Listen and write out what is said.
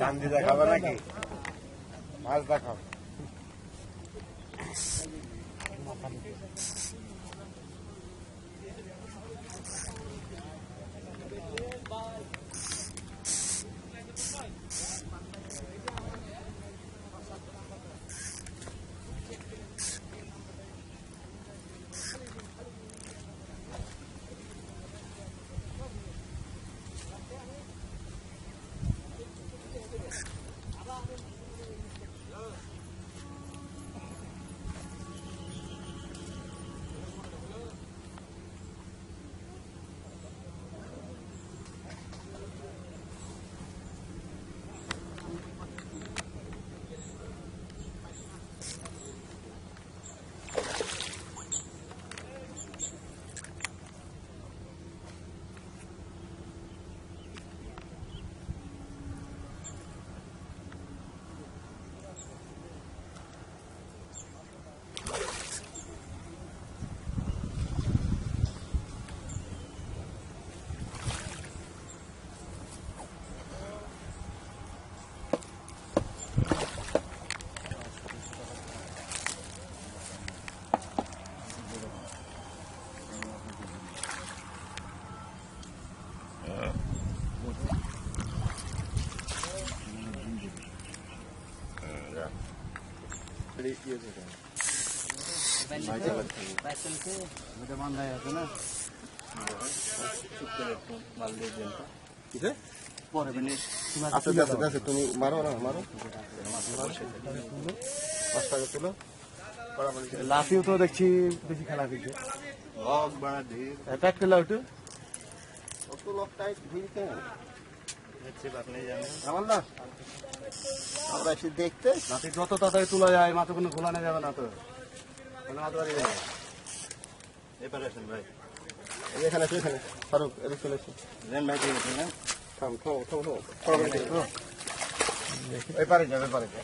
চান্দি দেখাবে নাকি? মাছ দেখাও আচ্ছা ঠিক আছে ঠিক আছে তুমি মারো না মারো। পাঁচ টাকা তুলো। লাফিও তো দেখছি বেশি খেলা ফেলছে হক বাড়া ঢির প্যাক করলে একটু আমার আমরা এসে দেখতে। লাফি যত তাড়াতাড়ি তোলা যায় মাথা কোনো খোলা নেওয়া যাবে না তো। কোনো মাথা বাড়ি যাবে এবারে আসেন ভাই। এখানে আছে এখানে। ফারুক এদিকে চলে এসো রেন ভাই ঠিক আছে না থাম থাম থাম থাম। এই পারে যাবে পারে যাবে।